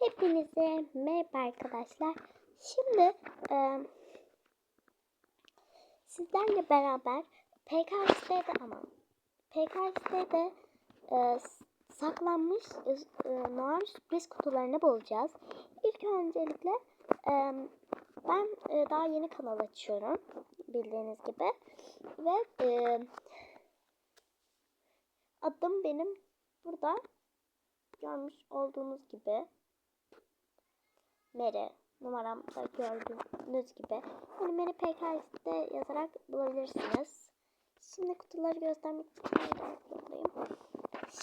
Hepinize merhaba arkadaşlar. Şimdi e, sizlerle beraber PKX'de ama PKX'de e, saklanmış e, Noel sürpriz kutularını bulacağız. İlk öncelikle e, ben e, daha yeni kanal açıyorum bildiğiniz gibi ve e, adım benim burada görmüş olduğunuz gibi Meri numaramda gördüğünüz gibi yani Meri PKX'de yazarak bulabilirsiniz. Şimdi kutuları göstermek için.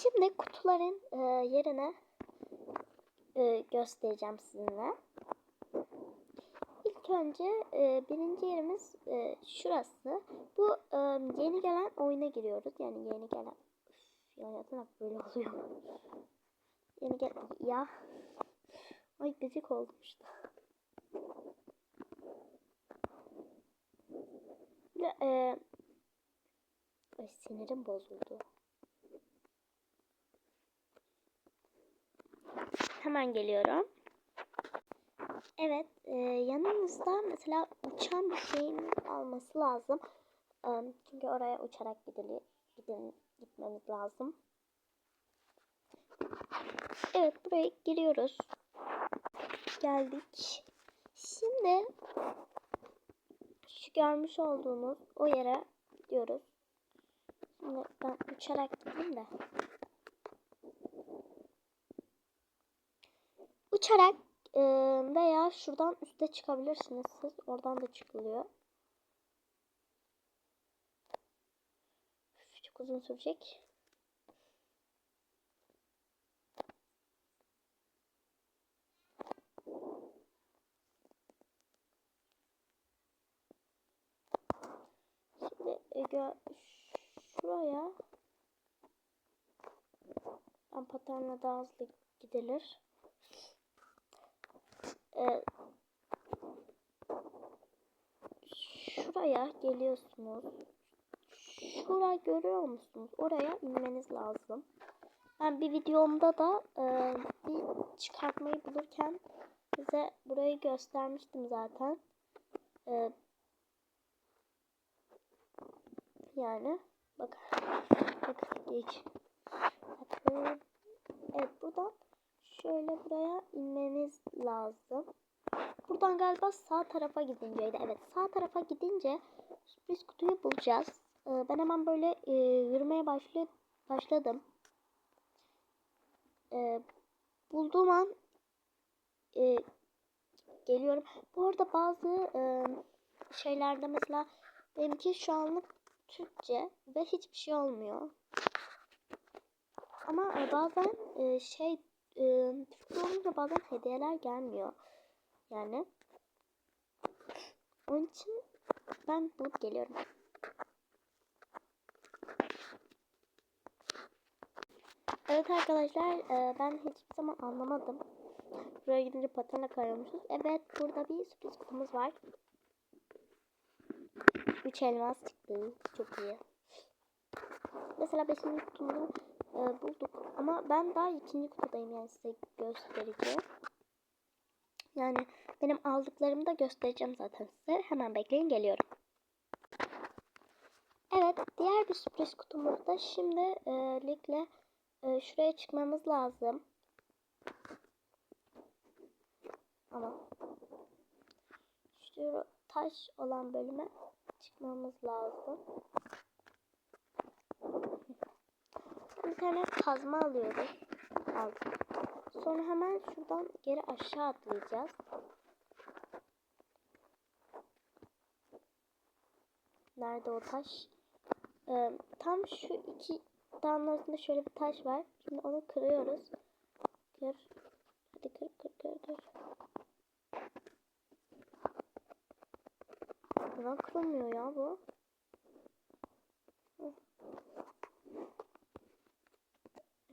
Şimdi kutuların e, yerine e, göstereceğim sizinle. İlk önce e, birinci yerimiz e, şurası. Bu e, yeni gelen oyuna giriyoruz. Yani yeni gelen Üf, ya böyle oluyor? Yeni gel ya. Ay gıcık oldum işte. Ya, e, ay sinirim bozuldu. Hemen geliyorum. Evet, e, yanımızda mesela uçan bir şeyin alması lazım. E, çünkü oraya uçarak gidili, gidin, gitmemiz lazım. Evet, buraya giriyoruz. Geldik. Şimdi şu görmüş olduğunuz o yere gidiyoruz. Şimdi ben uçarak gideyim de. Uçarak e, veya şuradan üste çıkabilirsiniz siz. Oradan da çıkılıyor. Çok uzun sürecek. Şimdi Ege şuraya paternle daha hızlı gidilir. Ee, şuraya geliyorsunuz. Şura görüyor musunuz? Oraya inmeniz lazım. Ben bir videomda da e, bir çıkartmayı bulurken size burayı göstermiştim zaten. E, yani bak bak geç. Evet buradan şöyle buraya inmeniz lazım. Buradan galiba sağ tarafa gidinceydi. Evet sağ tarafa gidince sürpriz kutuyu bulacağız. Ee, ben hemen böyle e, yürümeye başlay başladım. Ee, bulduğum an e, geliyorum. Bu arada bazı e, şeylerde mesela benimki şu anlık Türkçe ve hiçbir şey olmuyor. Ama e, bazen e, şey e, Türkçe olunca bazen hediyeler gelmiyor. Yani onun için ben bulup geliyorum. Evet arkadaşlar e, ben hiçbir zaman anlamadım. Buraya gidince patenle kayıyormuşuz. Evet burada bir sürpriz kutumuz var. 3 elmas çıktı. Çok iyi. Mesela 5. kutumu e, bulduk. Ama ben daha ikinci kutudayım yani size göstereceğim. Yani benim aldıklarımı da göstereceğim zaten size. Hemen bekleyin geliyorum. Evet diğer bir sürpriz kutumuzda şimdi e, likle e, şuraya çıkmamız lazım. Ama şu taş olan bölüme çıkmamız lazım. Bir tane kazma alıyoruz. Aldık. Sonra hemen şuradan geri aşağı atlayacağız. Nerede o taş? Ee, tam şu iki dağın arasında şöyle bir taş var. Şimdi onu kırıyoruz. Kır. Hadi kır kır kır kır. Neden kırılmıyor ya bu?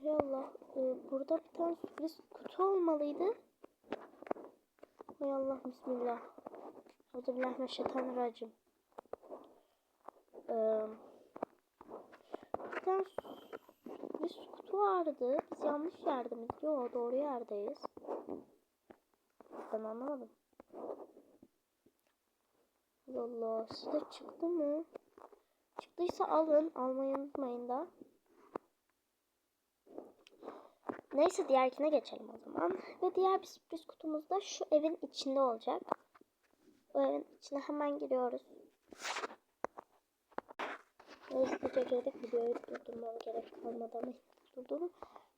Hey Allah. Ee, burada bir tane sürpriz kutu olmalıydı. Hay Allah bismillah. Euzubillahimineşşeytanirracim. Ee, bir tane sürpriz kutu vardı. Biz yanlış yerde miyiz? Yok doğru yerdeyiz. ben anlamadım. Allah Allah size çıktı mı? Çıktıysa alın. Almayı unutmayın da. Neyse diğerkine geçelim o zaman. Ve diğer bir sürpriz kutumuz da şu evin içinde olacak. Bu evin içine hemen giriyoruz. Hızlıca girdik. Videoyu durdurmam gerek kalmadı ama durdurdum.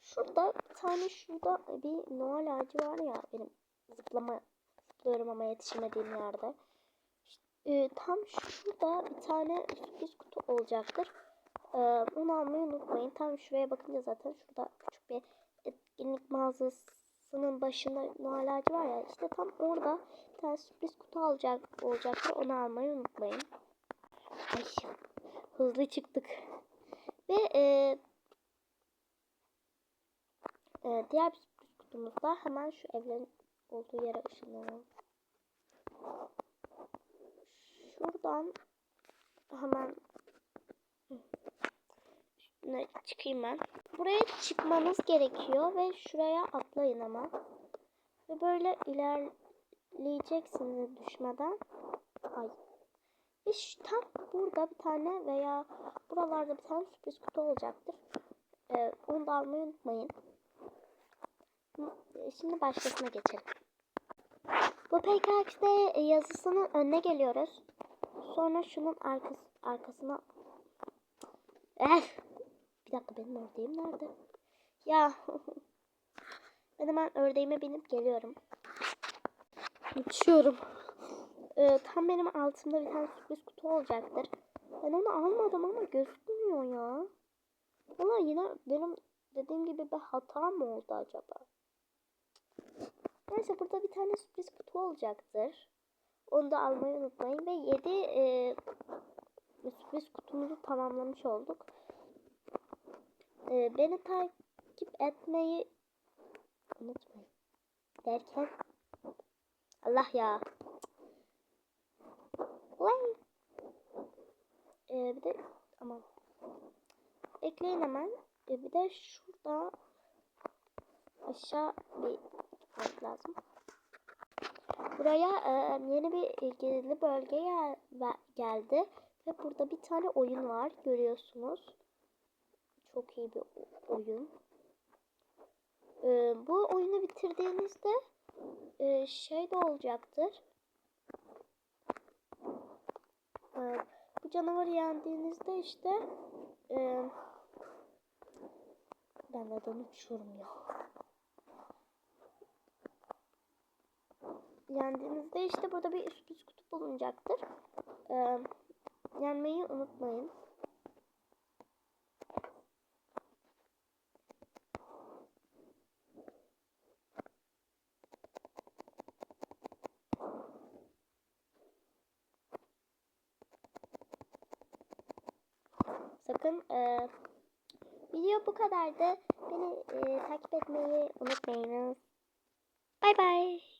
Şurada bir tane şurada bir Noel ağacı var ya benim zıplama zıplıyorum ama yetişemediğim yerde. E, tam şurada bir tane sürpriz kutu olacaktır. E, onu almayı unutmayın. Tam şuraya bakınca zaten şurada küçük bir etkinlik mağazasının başında Noel ağacı var ya işte tam orada bir tane sürpriz kutu alacak olacaktır. Onu almayı unutmayın. Ay, hızlı çıktık. Ve e, e, diğer bir sürpriz kutumuzda hemen şu evlerin olduğu yere ışınlanalım. Şuradan hemen üstüne çıkayım ben. Buraya çıkmanız gerekiyor ve şuraya atlayın ama. Ve böyle ilerleyeceksiniz düşmeden. Ay. Ve şu, tam burada bir tane veya buralarda bir tane sürpriz kutu olacaktır. Ee, onu da almayı unutmayın. Şimdi başkasına geçelim. Bu PKX'de yazısının önüne geliyoruz. Sonra şunun arkası, arkasına... Eh! Bir dakika benim ördeğim nerede? Ya ben hemen ördeğime binip geliyorum. Uçuyorum. Ee, tam benim altımda bir tane sürpriz kutu olacaktır. Ben onu almadım ama gözükmüyor ya. Valla yine benim dediğim gibi bir hata mı oldu acaba? Neyse burada bir tane sürpriz kutu olacaktır. Onu da almayı unutmayın. Ve 7 e, sürpriz kutumuzu tamamlamış olduk. E, beni takip etmeyi unutmayın. Derken Allah ya. Vay. E, bir de aman. Ekleyin hemen. E, bir de şurada aşağı bir gitmek lazım. Buraya e, yeni bir gizli bölge gel geldi. Ve burada bir tane oyun var. Görüyorsunuz. Çok iyi bir oyun. E, bu oyunu bitirdiğinizde e, şey de olacaktır. E, bu canavarı yendiğinizde işte e, ben neden uçuyorum ya. Yendiğinizde işte burada bir sürpriz kutu bulunacaktır. Ee, yenmeyi unutmayın. Sakın e, video bu kadardı. Beni e, takip etmeyi unutmayınız. Bay bay.